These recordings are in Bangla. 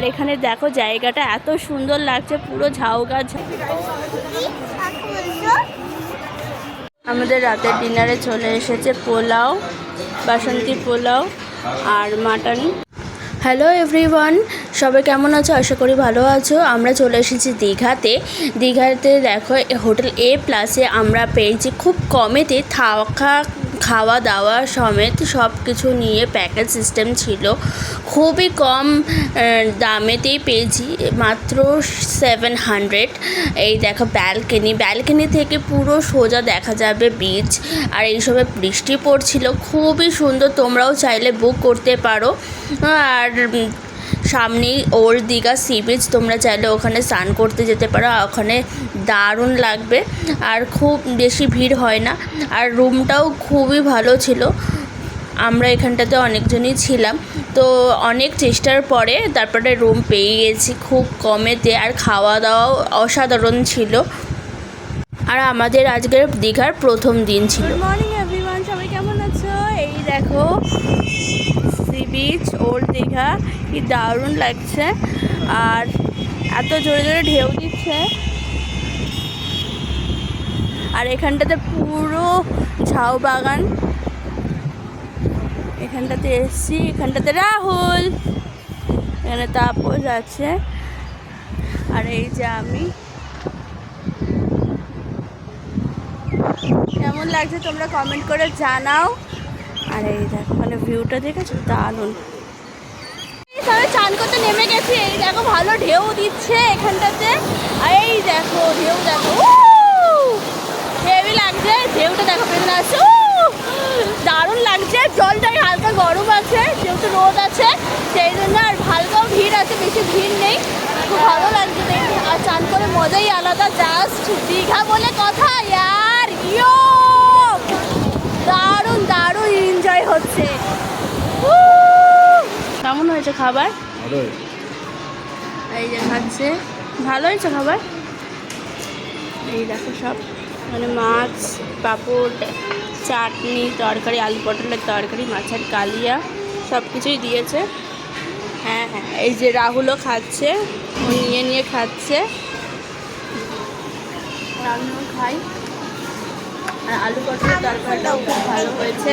আর এখানে দেখো জায়গাটা এত সুন্দর লাগছে, পুরো ঝাউ গাছ। আমাদের রাতের ডিনারে চলে এসেছে পোলাও, বাসন্তী পোলাও আর মাটন। হ্যালো এভরিওয়ান, সবাই কেমন আছো? আশা করি ভালো আছো। আমরা চলে এসেছি দীঘাতে। দীঘাতে দেখো হোটেল এ প্লাসে আমরা পেয়েছি খুব কমেতে থাকা খাওয়া দাওয়া সমেত সব কিছু নিয়ে প্যাকেজ সিস্টেম ছিল। খুবই কম দামেতেই পেয়েছি। মাত্র সেভেন হান্ড্রেড এই দেখো ব্যালকনি ব্যালকনি থেকে পুরো সোজা দেখা যাবে বিচ আর এই সময় বৃষ্টি পড়ছিল। খুবই সুন্দর। তোমরাও চাইলে বুক করতে পারো। আর সামনেই ওল্ড দীঘা সি বিচ, তোমরা চাইলে ওখানে স্নান করতে যেতে পারো ওখানে দারুণ লাগবে, আর খুব বেশি ভিড় হয় না, আর রুমটাও খুবই ভালো ছিল, আমরা এখানটাতে অনেকজনই ছিলাম, তো অনেক চেষ্টার পরে তারপরে রুম পেয়ে গেছি খুব কমেতে, আর খাওয়া দাওয়াও অসাধারণ ছিল, আর আমাদের আজকের দীঘার প্রথম দিন ছিল। মর্নিং এভরিওয়ান সবাই কেমন আছো? এই দেখো বিচ ওল্ড দীঘা, কি দারুণ লাগছে। আর এত জোরে জোরে ঢেউ দিচ্ছে। আর এখানটাতে পুরো ঝাউ বাগান। এখানটাতে এসছি এখানটাতে রাহুল। এখানে তাপস আছে। আর এই যে আমি। কেমন লাগছে তোমরা কমেন্ট করে জানাও। আর এই দেখো মানে ভিউটা দেখেছ? দারুণ। চান করতে নেমে গেছি, এই দেখো ভালো ঢেউ দিচ্ছে এখানটাতে। আর এই দেখো, ঢেউ দেখো হেভি লাগছে, ঢেউটা দেখো পেছনে আছে দারুণ লাগছে জলটাই হালকা গরম আছে, যেহেতু রোদ আছে, সেই জন্য আর হালকাও ভিড় আছে, বেশি ভিড় নেই। খুব ভালো লাগছে দেখতে। আর চান করে মজাই আলাদা জাস্ট দীঘা বলে কথা, ইয়ার, ইয়ো! দারুণ দারুণ। হচ্ছে। কেমন হয়েছে খাবার? এই যে খাচ্ছে। ভালো হয়েছে খাবার? এই দেখো সব। মানে মাছ পাঁপড় চাটনি তরকারি আলু পটলের তরকারি মাছের কালিয়া সব কিছুই দিয়েছে। হ্যাঁ হ্যাঁ এই যে রাহুলও খাচ্ছে ও নিয়ে নিয়ে খাচ্ছে। আমিও খাই। আর আলু পটলের তরকারিটাও খুব ভালো হয়েছে।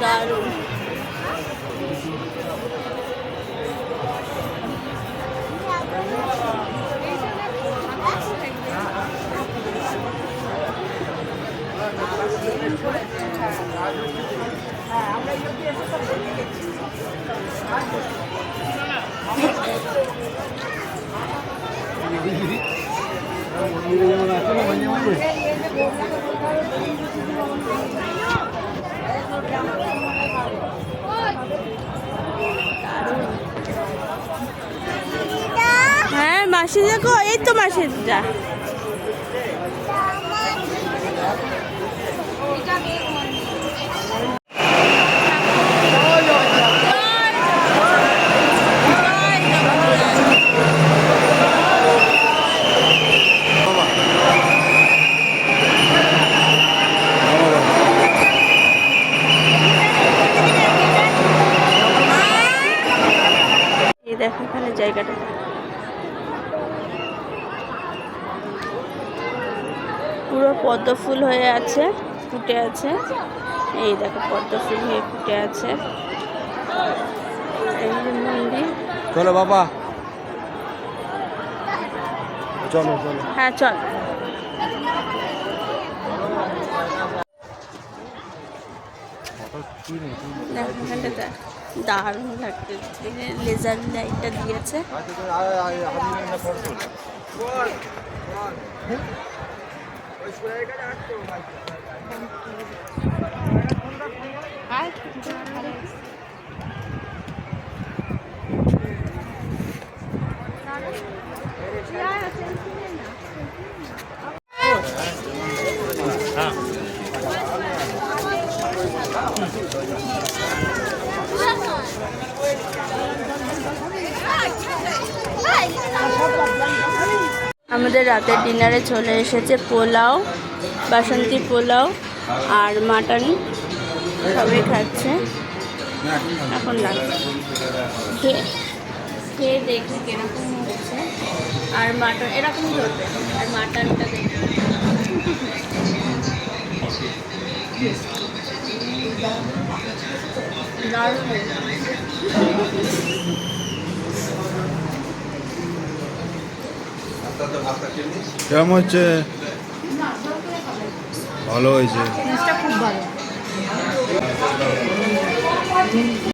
দারুণ হ্যাঁ মাসিদা কো এই তো মাসিটা এই দেখো এখানে জায়গাটা পুরো পদ্ম ফুল হয়ে আছে ফুটে আছে এই দেখো পদ্ম ফুল হয়ে ফুটে আছে মন্দির চলো বাবা চলো চলো হ্যাঁ চল দারুণ লাগছে লেজার লাইটটা দিয়েছে Hi. আমাদের রাতের ডিনারে চলে এসেছে পোলাও, বাসন্তী পোলাও আর মাটন। সবই খাচ্ছে। এখন না খেয়ে দেখি কীরকম হচ্ছে? আর মাটন, এরকম ধরবে। আর মাটনটা দেখি। দারুণ কেমন হচ্ছে? ভালো হয়েছে। খুব ভালো।